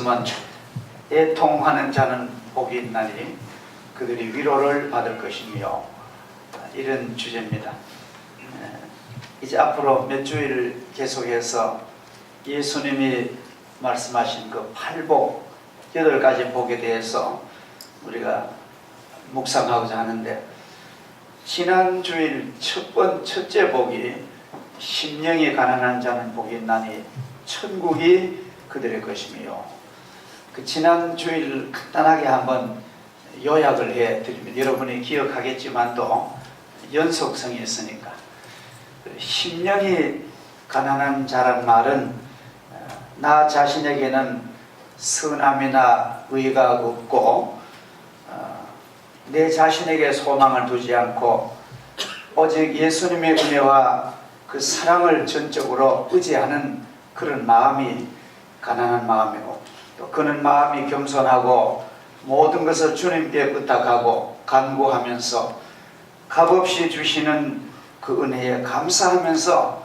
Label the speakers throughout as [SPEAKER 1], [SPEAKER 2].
[SPEAKER 1] 말씀은 애통하는 자는 복이 있나니 그들이 위로를 받을 것이며 이런 주제입니다. 에, 이제 앞으로 몇 주일 계속해서 예수님이 말씀하신 그 팔복 여덟 가지 복에 대해서 우리가 묵상하고자 하는데 지난 주일 첫번 첫째 복이 심령이 가난한 자는 복이 있나니 천국이 그들의 것이며 그 지난 주일 간단하게 한번 요약을 해 드립니다. 여러분이 기억하겠지만도 연속성이 있으니까 그 심령이 가난한 자란 말은 어, 나 자신에게는 선함이나 의가 없고 어, 내 자신에게 소망을 두지 않고 오직 예수님의 은혜와 그 사랑을 전적으로 의지하는 그런 마음이 가난한 마음이고 또 그는 마음이 겸손하고 모든 것을 주님께 부탁하고 간구하면서 값없이 주시는 그 은혜에 감사하면서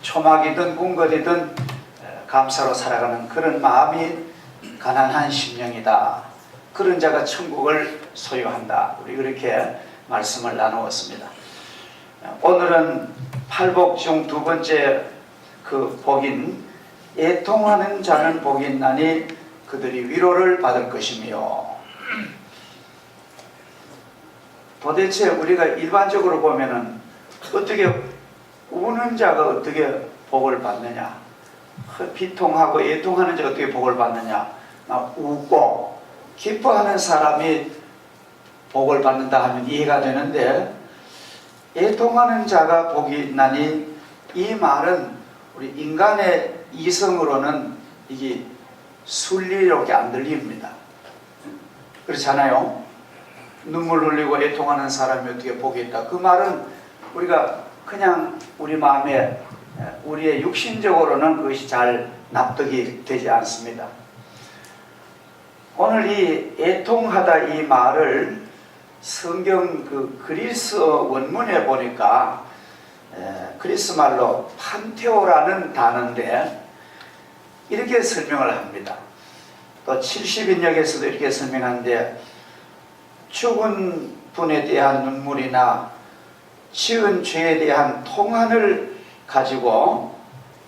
[SPEAKER 1] 초막이든 궁궐이든 감사로 살아가는 그런 마음이 가난한 심령이다. 그런 자가 천국을 소유한다. 우리 그렇게 말씀을 나누었습니다. 오늘은 팔복 중 두 번째 그 복인 애통하는 자는 복이 있나니 그들이 위로를 받을 것이며 도대체 우리가 일반적으로 보면은 어떻게 우는 자가 어떻게 복을 받느냐? 비통하고 애통하는 자가 어떻게 복을 받느냐? 막 웃고 기뻐하는 사람이 복을 받는다 하면 이해가 되는데 애통하는 자가 복이 있나니 이 말은 우리 인간의 이성으로는 이게 순리롭게 안 들립니다. 그렇잖아요. 눈물 흘리고 애통하는 사람이 어떻게 복이 있다. 그 말은 우리가 그냥 우리 마음에 우리의 육신적으로는 그것이 잘 납득이 되지 않습니다. 오늘 이 애통하다 이 말을 성경 그 그리스 원문에 보니까 에, 그리스 말로 판테오라는 단어인데 이렇게 설명을 합니다. 또 70인역에서도 이렇게 설명하는데 죽은 분에 대한 눈물이나 지은 죄에 대한 통한을 가지고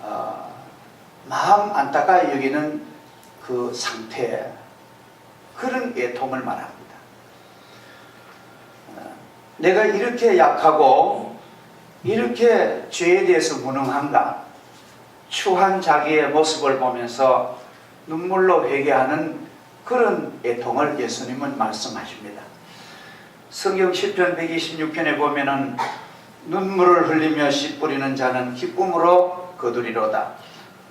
[SPEAKER 1] 어, 마음 안타까이 여기는 그 상태 그런 애통을 말합니다. 어, 내가 이렇게 약하고 이렇게 죄에 대해서 무능한가 추한 자기의 모습을 보면서 눈물로 회개하는 그런 애통을 예수님은 말씀하십니다. 성경 10편 126편에 보면은 눈물을 흘리며 씨 뿌리는 자는 기쁨으로 거두리로다.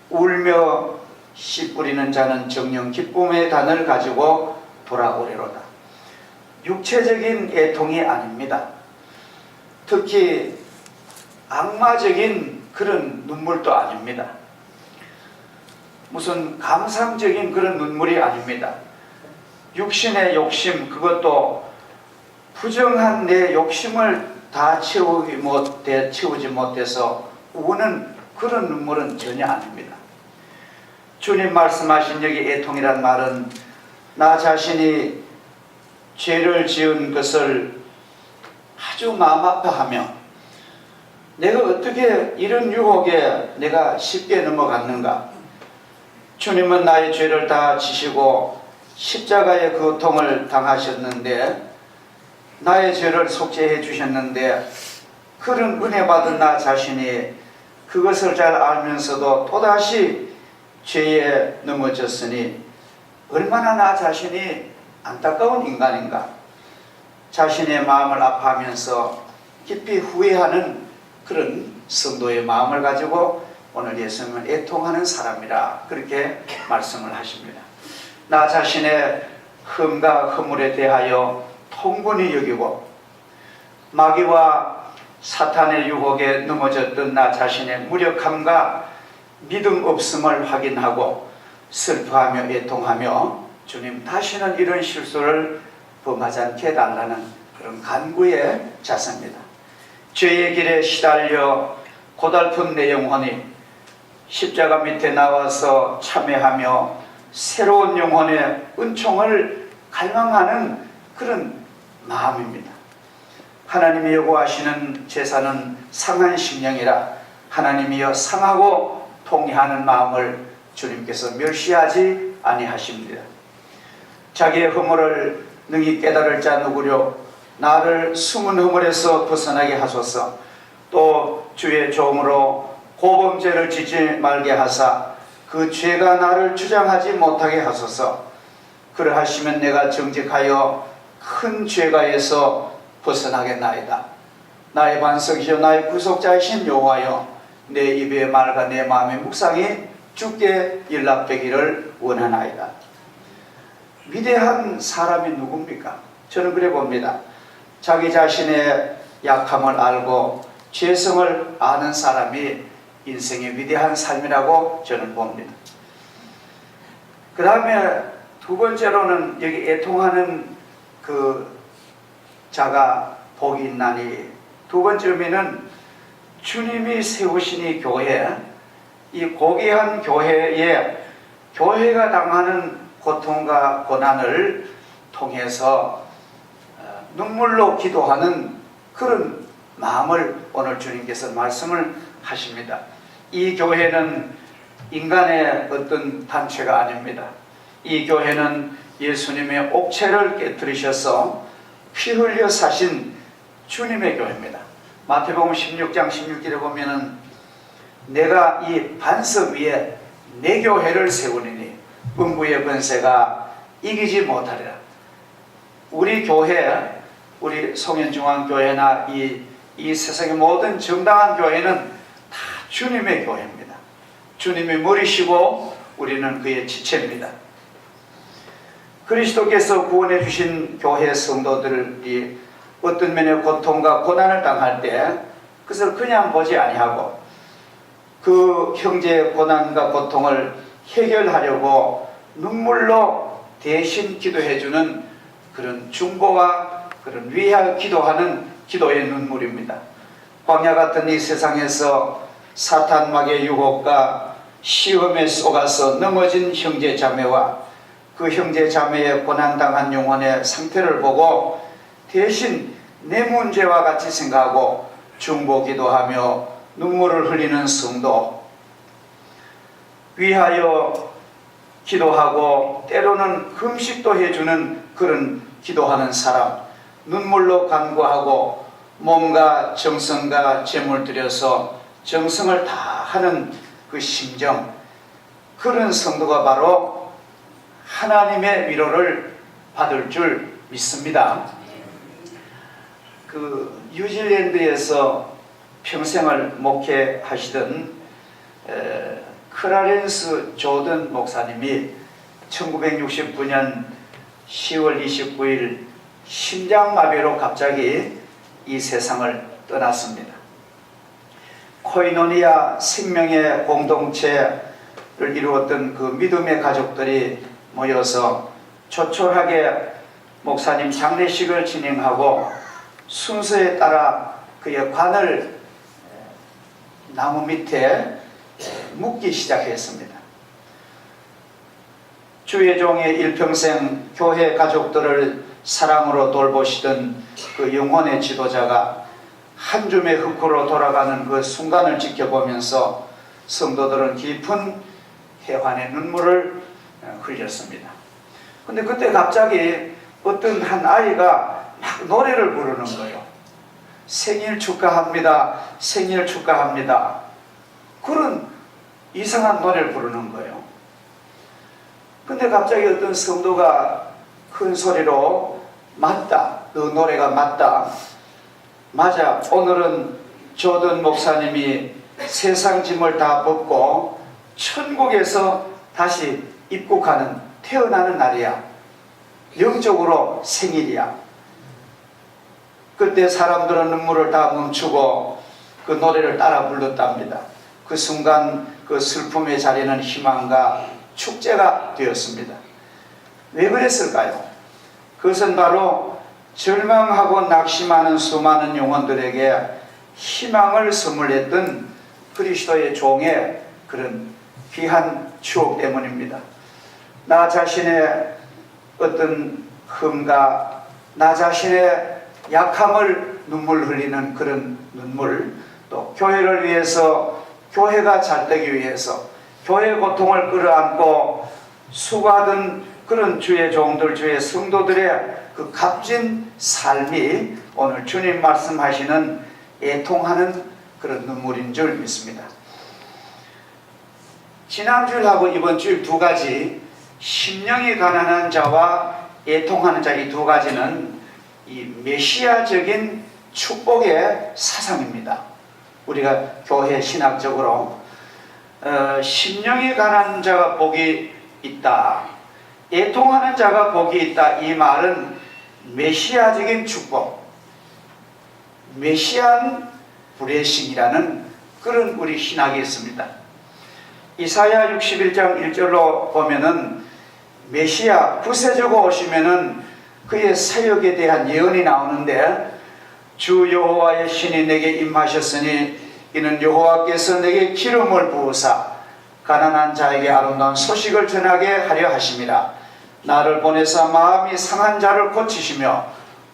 [SPEAKER 1] 울며 씨 뿌리는 자는 정령 기쁨의 단을 가지고 돌아오리로다. 육체적인 애통이 아닙니다. 특히 악마적인 그런 눈물도 아닙니다. 무슨 감상적인 그런 눈물이 아닙니다. 육신의 욕심 그것도 부정한 내 욕심을 다 채우지 못해 채우지 못해서 우는 그런 눈물은 전혀 아닙니다. 주님 말씀하신 여기 애통이란 말은 나 자신이 죄를 지은 것을 아주 마음 아파하며 내가 어떻게 이런 유혹에 내가 쉽게 넘어갔는가? 주님은 나의 죄를 다 지시고 십자가의 그 고통을 당하셨는데 나의 죄를 속죄해 주셨는데 그런 은혜 받은 나 자신이 그것을 잘 알면서도 또다시 죄에 넘어졌으니 얼마나 나 자신이 안타까운 인간인가 자신의 마음을 아파하면서 깊이 후회하는 그런 성도의 마음을 가지고 오늘 예수님은 애통하는 사람이라 그렇게 말씀을 하십니다. 나 자신의 흠과 허물에 대하여 통분히 여기고 마귀와 사탄의 유혹에 넘어졌던 나 자신의 무력함과 믿음 없음을 확인하고 슬퍼하며 애통하며 주님 다시는 이런 실수를 범하지 않게 해달라는 그런 간구의 자세입니다. 죄의 길에 시달려 고달픈 내 영혼이 십자가 밑에 나와서 참회하며 새로운 영혼의 은총을 갈망하는 그런 마음입니다. 하나님이 요구하시는 제사는 상한 심령이라 하나님이여 상하고 통회하는 마음을 주님께서 멸시하지 아니하십니다. 자기의 허물을 능히 깨달을 자 누구려 나를 숨은 허물에서 벗어나게 하소서 또 주의 종으로 고범죄를 짓지 말게 하사 그 죄가 나를 주장하지 못하게 하소서 그러하시면 내가 정직하여 큰 죄가에서 벗어나겠나이다 나의 반석이요 나의 구속자이신 여호와여 내 입의 말과 내 마음의 묵상이 주께 일납되기를 원하나이다 위대한 사람이 누굽니까? 저는 그래 봅니다. 자기 자신의 약함을 알고 죄성을 아는 사람이 인생의 위대한 삶이라고 저는 봅니다. 그 다음에 두 번째로는 여기 애통하는 그 자가 복이 있나니 두 번째 의미는 주님이 세우신 이 교회, 이 고귀한 교회에 교회가 당하는 고통과 고난을 통해서 어, 눈물로 기도하는 그런 마음을 오늘 주님께서 말씀을 하십니다. 이 교회는 인간의 어떤 단체가 아닙니다. 이 교회는 예수님의 옥체를 깨뜨리셔서 피 흘려 사신 주님의 교회입니다. 마태복음 16장 16절에 보면은 내가 이 반석 위에 내 교회를 세우리니 음부의 권세가 이기지 못하리라. 우리 교회, 우리 송현중앙교회나 이, 이 세상의 모든 정당한 교회는 다 주님의 교회입니다. 주님이 머리시고 우리는 그의 지체입니다. 그리스도께서 구원해 주신 교회 성도들이 어떤 면의 고통과 고난을 당할 때 그것을 그냥 보지 아니하고 그 형제의 고난과 고통을 해결하려고 눈물로 대신 기도해주는 그런 중보와 그런 위하여 기도하는 기도의 눈물입니다. 광야 같은 이 세상에서 사탄막의 유혹과 시험에 속아서 넘어진 형제 자매와 그 형제 자매의 고난당한 영혼의 상태를 보고 대신 내 문제와 같이 생각하고 중보 기도 하며 눈물을 흘리는 성도 위하여 기도하고 때로는 금식도 해주는 그런 기도하는 사람 눈물로 간구하고 몸과 정성과 재물 들여서 정성을 다 하는 그 심정 그런 성도가 바로 하나님의 위로를 받을 줄 믿습니다. 그 뉴질랜드에서 평생을 목회하시던 에, 크라렌스 조던 목사님이 1969년 10월 29일 심장마비로 갑자기 이 세상을 떠났습니다. 코이노니아 생명의 공동체를 이루었던 그 믿음의 가족들이 모여서 초촐하게 목사님 장례식을 진행하고 순서에 따라 그의 관을 나무 밑에 묻기 시작했습니다. 주의 종의 일평생 교회 가족들을 사랑으로 돌보시던 그 영혼의 지도자가 한 줌의 흙으로 돌아가는 그 순간을 지켜보면서 성도들은 깊은 해환의 눈물을 흘렸습니다. 근데 그때 갑자기 어떤 한 아이가 막 노래를 부르는 거예요. 생일 축하합니다. 생일 축하합니다. 그런 이상한 노래를 부르는 거예요. 근데 갑자기 어떤 성도가 큰 소리로 맞다. 그 노래가 맞다. 맞아. 오늘은 조던 목사님이 세상 짐을 다 벗고 천국에서 다시 입국하는 태어나는 날이야. 영적으로 생일이야. 그때 사람들은 눈물을 다 멈추고 그 노래를 따라 불렀답니다. 그 순간 그 슬픔의 자리는 희망과 축제가 되었습니다. 왜 그랬을까요? 그것은 바로 절망하고 낙심하는 수많은 영혼들에게 희망을 선물했던 그리스도의 종의 그런 귀한 추억 때문입니다. 나 자신의 어떤 흠과 나 자신의 약함을 눈물 흘리는 그런 눈물 또 교회를 위해서 교회가 잘 되기 위해서 교회 고통을 끌어안고 수고하던 그런 주의 종들 주의 성도들의 그 값진 삶이 오늘 주님 말씀하시는 애통하는 그런 눈물인 줄 믿습니다. 지난주일하고 이번 주일 두 가지 심령이 가난한 자와 애통하는 자 이 두 가지는 이 메시아적인 축복의 사상입니다. 우리가 교회 신학적으로 어, 심령이 가난한 자가 복이 있다. 애통하는 자가 복이 있다. 이 말은 메시아적인 축복, 메시안 브레싱이라는 그런 우리 신학이 있습니다. 이사야 61장 1절로 보면은 메시아 구세주가 오시면은 그의 사역에 대한 예언이 나오는데 주 여호와의 신이 내게 임하셨으니 이는 여호와께서 내게 기름을 부으사 가난한 자에게 아름다운 소식을 전하게 하려 하심이라 나를 보내사 마음이 상한 자를 고치시며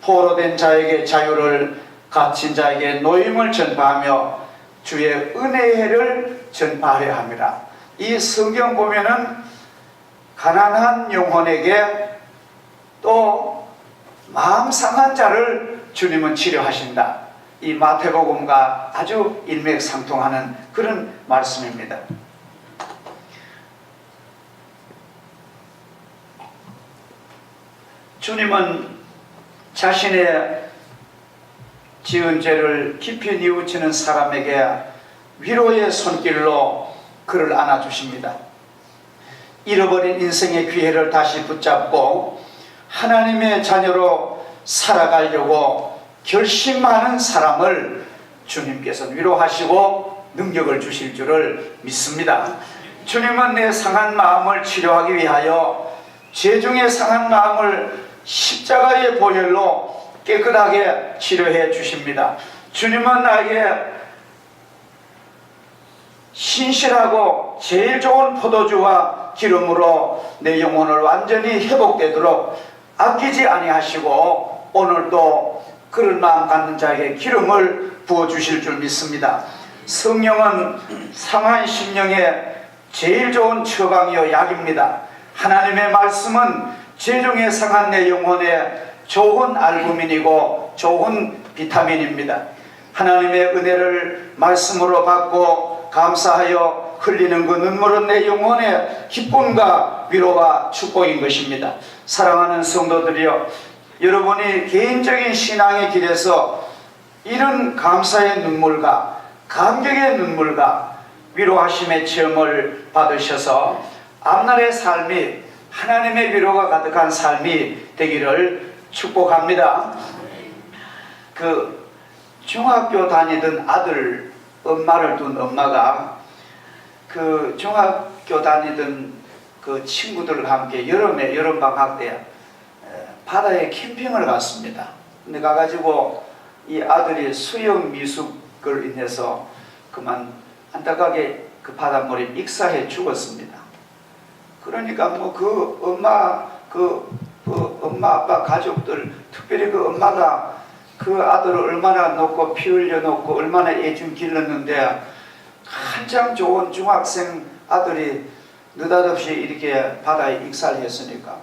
[SPEAKER 1] 포로된 자에게 자유를 갇힌 자에게 노임을 전파하며 주의 은혜의 해를 전파하려 함이라 이 성경 보면은 가난한 영혼에게 또 마음 상한 자를 주님은 치료하신다. 이 마태복음과 아주 일맥상통하는 그런 말씀입니다. 주님은 자신의 지은 죄를 깊이 뉘우치는 사람에게 위로의 손길로 그를 안아주십니다. 잃어버린 인생의 기회를 다시 붙잡고 하나님의 자녀로 살아가려고 결심하는 사람을 주님께서 위로하시고 능력을 주실 줄을 믿습니다. 주님은 내 상한 마음을 치료하기 위하여 죄중의 상한 마음을 십자가의 보혈로 깨끗하게 치료해 주십니다. 주님은 나에게 신실하고 제일 좋은 포도주와 기름으로 내 영혼을 완전히 회복되도록 아끼지 아니하시고 오늘도 그런 마음 갖는 자에게 기름을 부어 주실 줄 믿습니다. 성령은 상한 심령에 제일 좋은 처방이요 약입니다. 하나님의 말씀은 제중에 상한 내 영혼에 좋은 알부민이고 좋은 비타민입니다. 하나님의 은혜를 말씀으로 받고 감사하여 흘리는 그 눈물은 내 영혼의 기쁨과 위로와 축복인 것입니다. 사랑하는 성도들이여, 여러분이 개인적인 신앙의 길에서 이런 감사의 눈물과 감격의 눈물과 위로하심의 체험을 받으셔서 앞날의 삶이 하나님의 위로가 가득한 삶이 되기를 축복합니다. 그 중학교 다니던 아들 엄마를 둔 엄마가 그 중학교 다니던 그 친구들과 함께 여름에 여름 방학 때 에, 바다에 캠핑을 갔습니다. 근데 가가지고 이 아들이 수영 미숙을 인해서 그만 안타깝게 그 바닷물에 익사해 죽었습니다. 그러니까 뭐 그 엄마 그, 그 엄마 아빠 가족들 특별히 그 엄마가 그 아들을 얼마나 놓고 피 흘려 놓고 얼마나 애중 길렀는데 한참 좋은 중학생 아들이 느닷없이 이렇게 바다에 익살 했으니까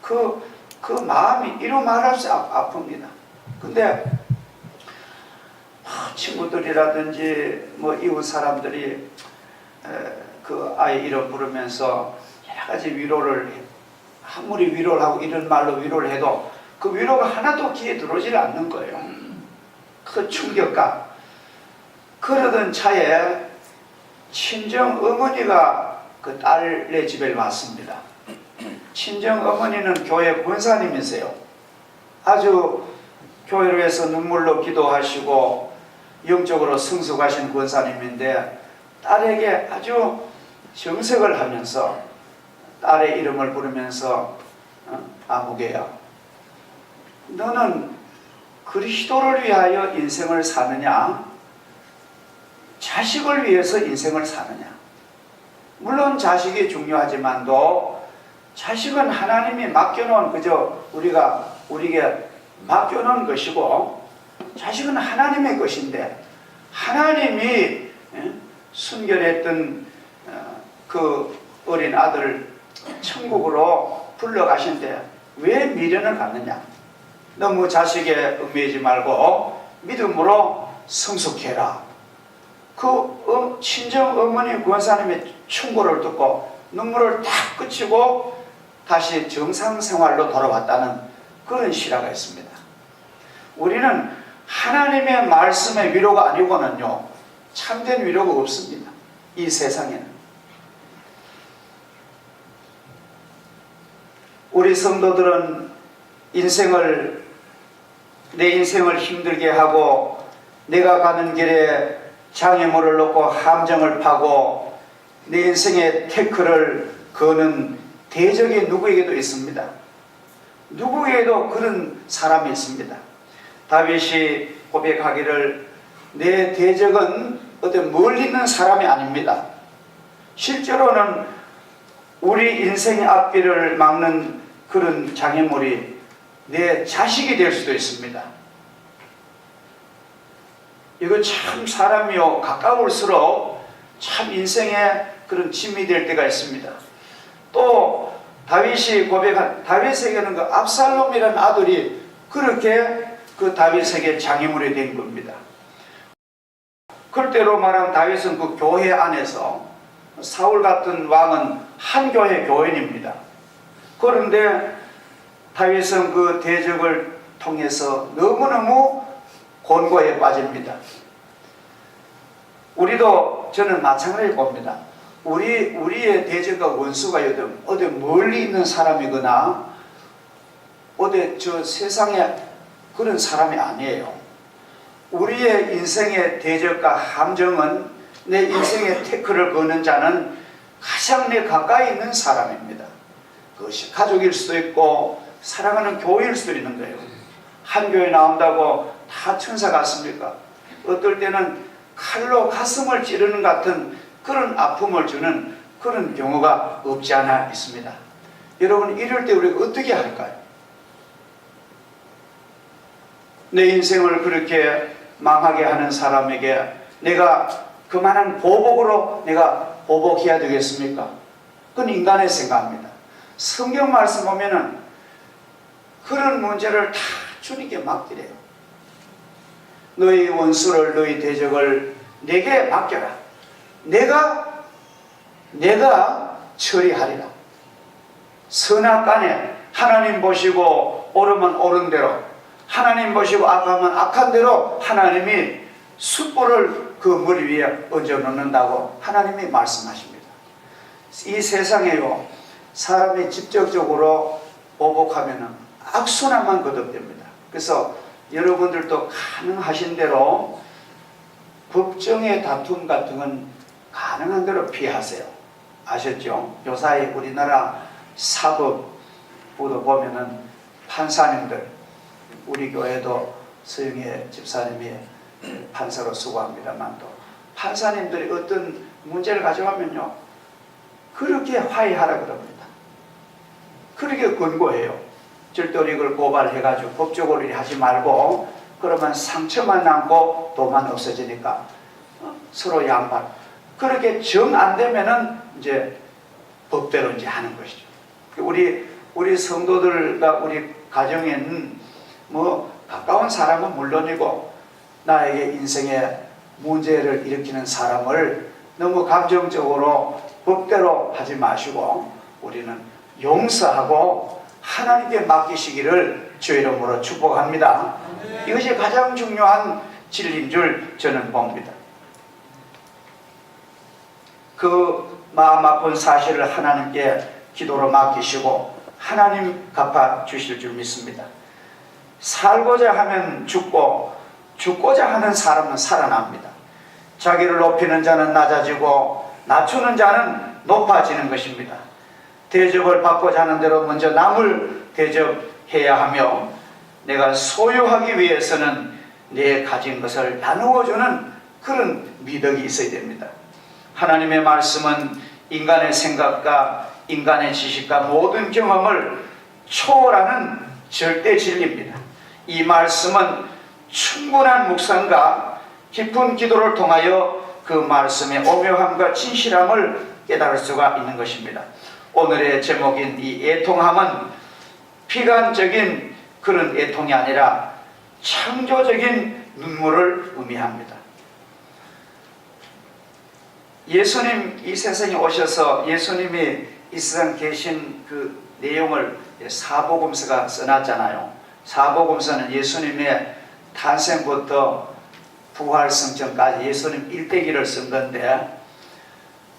[SPEAKER 1] 그, 그 마음이 이루 말할 수 아, 아픕니다. 근데 친구들이라든지 뭐 이웃 사람들이 그 아이 이름 부르면서 여러 가지 위로를 아무리 위로를 하고 이런 말로 위로를 해도 그 위로가 하나도 귀에 들어오질 않는 거예요. 그 충격감. 그러던 차에 친정 어머니가 그 딸네 집에 왔습니다. 친정 어머니는 교회 권사님이세요. 아주 교회를 위해서 눈물로 기도하시고 영적으로 성숙하신 권사님인데 딸에게 아주 정색을 하면서 딸의 이름을 부르면서 어, 아무개야. 너는 그리스도를 위하여 인생을 사느냐? 자식을 위해서 인생을 사느냐? 물론 자식이 중요하지만도 자식은 하나님이 맡겨놓은 그저 우리가 우리에게 맡겨놓은 것이고 자식은 하나님의 것인데 하나님이 예, 순결했던 어, 그 어린 아들을 천국으로 불러가신데 왜 미련을 갖느냐? 너무 자식에 얽매이지 말고 믿음으로 성숙해라. 그 어, 친정 어머니 권사님의 충고를 듣고 눈물을 탁 그치고 다시 정상 생활로 돌아왔다는 그런 실화가 있습니다. 우리는 하나님의 말씀의 위로가 아니고는요 참된 위로가 없습니다. 이 세상에는 우리 성도들은 인생을 내 인생을 힘들게 하고 내가 가는 길에 장애물을 놓고 함정을 파고 내 인생의 태클을 거는 대적이 누구에게도 있습니다. 누구에게도 그런 사람이 있습니다. 다윗이 고백하기를 내 대적은 어떤 멀리 있는 사람이 아닙니다. 실제로는 우리 인생의 앞길을 막는 그런 장애물이 내 자식이 될 수도 있습니다. 이거 참 사람이요 가까울수록 참 인생에 그런 짐이 될 때가 있습니다. 또 다윗이 고백한 다윗에게는 그 압살롬이라는 아들이 그렇게 그 다윗에게 장애물이 된 겁니다. 그때로 말하면 다윗은 그 교회 안에서 사울 같은 왕은 한 교회 교인입니다. 그런데 다윗은 그 대적을 통해서 너무너무 곤고에 빠집니다. 우리도 저는 마찬가지로 봅니다. 우리, 우리의 대적과 원수가 어디, 어디 멀리 있는 사람이거나 어디 저 세상에 그런 사람이 아니에요. 우리의 인생의 대적과 함정은 내 인생의 태클을 거는 자는 가장 내 가까이 있는 사람입니다. 그것이 가족일 수도 있고 사랑하는 교회일 수도 있는 거예요. 한 교회 나온다고 다 천사 같습니까? 어떨 때는 칼로 가슴을 찌르는 같은 그런 아픔을 주는 그런 경우가 없지 않아 있습니다. 여러분 이럴 때 우리가 어떻게 할까요? 내 인생을 그렇게 망하게 하는 사람에게 내가 그만한 보복으로 내가 보복해야 되겠습니까? 그건 인간의 생각입니다. 성경 말씀 보면은 그런 문제를 다 주님께 맡기래요. 너희 원수를 너희 대적을 내게 맡겨라. 내가 내가 처리하리라. 선악간에 하나님 보시고 옳으면 옳은 대로 하나님 보시고 악하면 악한 대로 하나님이 숯불을 그 머리 위에 얹어 놓는다고 하나님이 말씀하십니다. 이 세상에요 사람이 직접적으로 보복하면 악순환만 거듭됩니다. 그래서 여러분들도 가능하신 대로 법정의 다툼 같은 건 가능한 대로 피하세요. 아셨죠? 요사이 우리나라 사법부도 보면은 판사님들, 우리 교회도 서영애 집사님이 판사로 수고합니다만 또 판사님들이 어떤 문제를 가져가면요. 그렇게 화해하라 그럽니다. 그렇게 권고해요. 절대로 이걸 고발해가지고 법적으로 일 하지 말고 그러면 상처만 남고 돈만 없어지니까 어? 서로 양반. 그렇게 정 안 되면은 이제 법대로 이제 하는 것이죠. 우리 우리 성도들과 우리 가정에는 뭐 가까운 사람은 물론이고 나에게 인생에 문제를 일으키는 사람을 너무 감정적으로 법대로 하지 마시고 우리는 용서하고 하나님께 맡기시기를 주 이름으로 축복합니다. 이것이 가장 중요한 진리인 줄 저는 봅니다. 그 마음 아픈 사실을 하나님께 기도로 맡기시고 하나님 갚아 주실 줄 믿습니다. 살고자 하면 죽고 죽고자 하는 사람은 살아납니다. 자기를 높이는 자는 낮아지고 낮추는 자는 높아지는 것입니다. 대접을 받고자 하는 대로 먼저 남을 대접해야 하며 내가 소유하기 위해서는 내 가진 것을 나누어 주는 그런 미덕이 있어야 됩니다. 하나님의 말씀은 인간의 생각과 인간의 지식과 모든 경험을 초월하는 절대 진리입니다. 이 말씀은 충분한 묵상과 깊은 기도를 통하여 그 말씀의 오묘함과 진실함을 깨달을 수가 있는 것입니다. 오늘의 제목인 이 애통함은 비관적인 그런 애통이 아니라 창조적인 눈물을 의미합니다. 예수님 이 세상에 오셔서 예수님이 이 세상 계신 그 내용을 사복음서가 써놨잖아요. 사복음서는 예수님의 탄생부터 부활 성전까지 예수님 일대기를 쓴 건데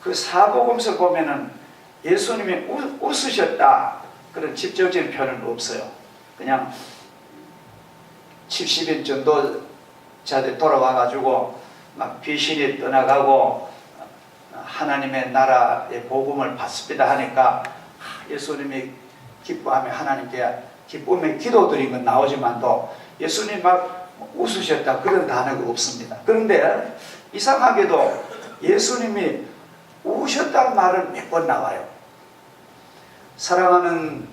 [SPEAKER 1] 그 사복음서 보면은 예수님이 웃, 웃으셨다 그런 직접적인 표현은 없어요. 그냥 70인 정도 자들 돌아와가지고 막 귀신이 떠나가고 하나님의 나라의 복음을 받습니다 하니까 예수님이 기뻐하며 하나님께 기쁨의 기도드린 건 나오지만도 예수님 막 웃으셨다 그런 단어가 없습니다. 그런데 이상하게도 예수님이 우셨다는 말은 몇 번 나와요. 사랑하는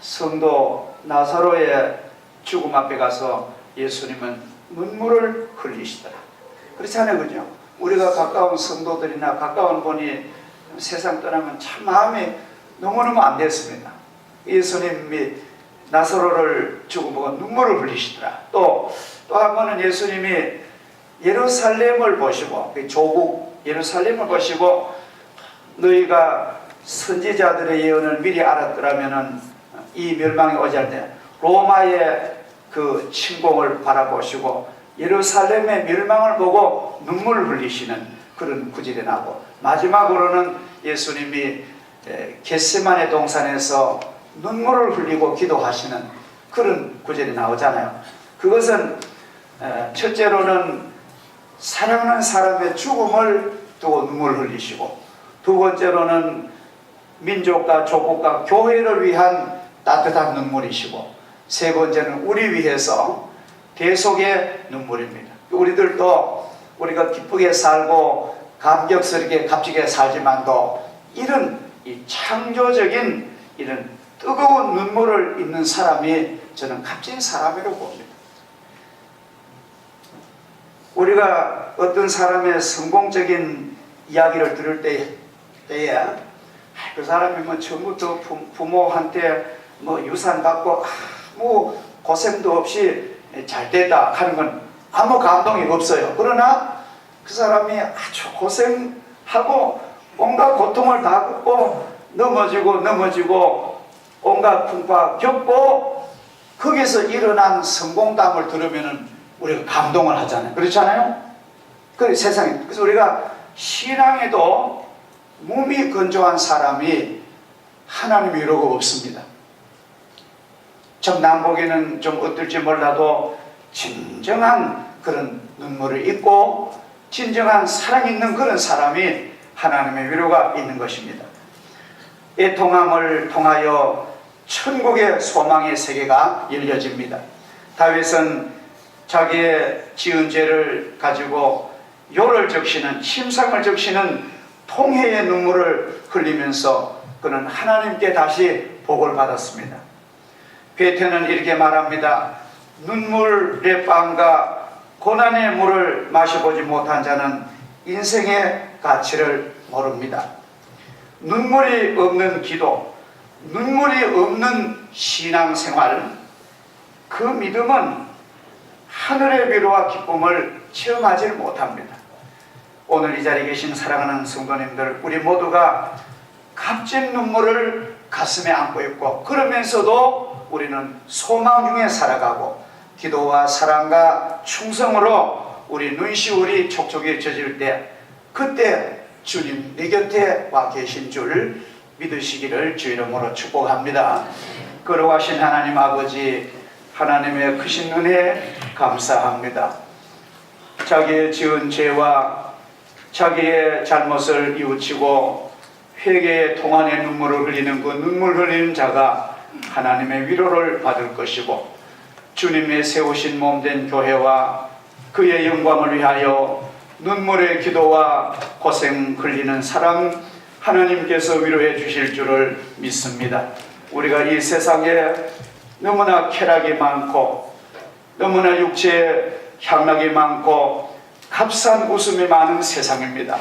[SPEAKER 1] 성도 나사로의 죽음 앞에 가서 예수님은 눈물을 흘리시더라. 그렇잖아요, 그죠? 우리가 가까운 성도들이나 가까운 분이 세상 떠나면 참 마음이 너무너무 안 됐습니다. 예수님이 나사로를 죽음보고 눈물을 흘리시더라. 또, 또 한 번은 예수님이 예루살렘을 보시고, 그 조국 예루살렘을 보시고, 너희가 선지자들의 예언을 미리 알았더라면은 이 멸망이 오지 않을 때 로마의 그 침공을 바라보시고 예루살렘의 멸망을 보고 눈물을 흘리시는 그런 구절이 나고 마지막으로는 예수님이 겟세만의 동산에서 눈물을 흘리고 기도하시는 그런 구절이 나오잖아요. 그것은 첫째로는 사랑하는 사람의 죽음을 두고 눈물을 흘리시고 두 번째로는 민족과 조국과 교회를 위한 따뜻한 눈물이시고 세 번째는 우리 위해서 대속의 눈물입니다. 우리들도 우리가 기쁘게 살고 감격스럽게 값지게 살지만도 이런 이 창조적인 이런 뜨거운 눈물을 입는 사람이 저는 값진 사람이라고 봅니다. 우리가 어떤 사람의 성공적인 이야기를 들을 때, 때에 그 사람이 뭐 처음부터 부모한테 뭐 유산 받고 아무 고생도 없이 잘 됐다 하는 건 아무 감동이 없어요. 그러나 그 사람이 아주 고생하고 온갖 고통을 다 겪고 넘어지고 넘어지고 온갖 풍파 겪고 거기서 일어난 성공담을 들으면은 우리가 감동을 하잖아요. 그렇지 않아요? 그 세상에. 그래서 우리가 신앙에도 몸이 건조한 사람이 하나님이 이러고 없습니다. 좀 남보기는 좀 어떨지 몰라도 진정한 그런 눈물을 입고 진정한 사랑 있는 그런 사람이 하나님의 위로가 있는 것입니다. 애통함을 통하여 천국의 소망의 세계가 열려집니다. 다윗은 자기의 지은 죄를 가지고 요를 적시는 심상을 적시는 통회의 눈물을 흘리면서 그는 하나님께 다시 복을 받았습니다. 베테는 이렇게 말합니다. 눈물의 빵과 고난의 물을 마셔보지 못한 자는 인생의 가치를 모릅니다. 눈물이 없는 기도, 눈물이 없는 신앙생활, 그 믿음은 하늘의 위로와 기쁨을 체험하지 못합니다. 오늘 이 자리에 계신 사랑하는 성도님들, 우리 모두가 값진 눈물을 가슴에 안고 있고, 그러면서도 우리는 소망 중에 살아가고, 기도와 사랑과 충성으로 우리 눈시울이 촉촉이 젖을 때, 그때 주님 내 곁에 와 계신 줄 믿으시기를 주 이름으로 축복합니다. 걸어가신 하나님 아버지, 하나님의 크신 은혜 감사합니다. 자기의 지은 죄와 자기의 잘못을 이웃치고 회개의 통안의 눈물을 흘리는 그 눈물 흘리는 자가 하나님의 위로를 받을 것이고 주님의 세우신 몸된 교회와 그의 영광을 위하여 눈물의 기도와 고생 흘리는 사람 하나님께서 위로해 주실 줄을 믿습니다. 우리가 이 세상에 너무나 쾌락이 많고 너무나 육체에 향락이 많고 값싼 웃음이 많은 세상입니다.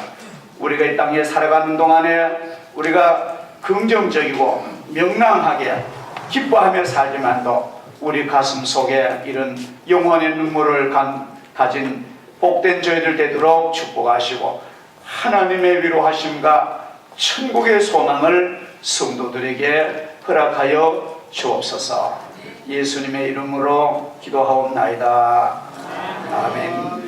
[SPEAKER 1] 우리가 이 땅에 살아가는 동안에 우리가 긍정적이고 명랑하게 기뻐하며 살지만도 우리 가슴 속에 이런 영원의 눈물을 간, 가진 복된 저희들 되도록 축복하시고 하나님의 위로하심과 천국의 소망을 성도들에게 허락하여 주옵소서 예수님의 이름으로 기도하옵나이다. 아멘.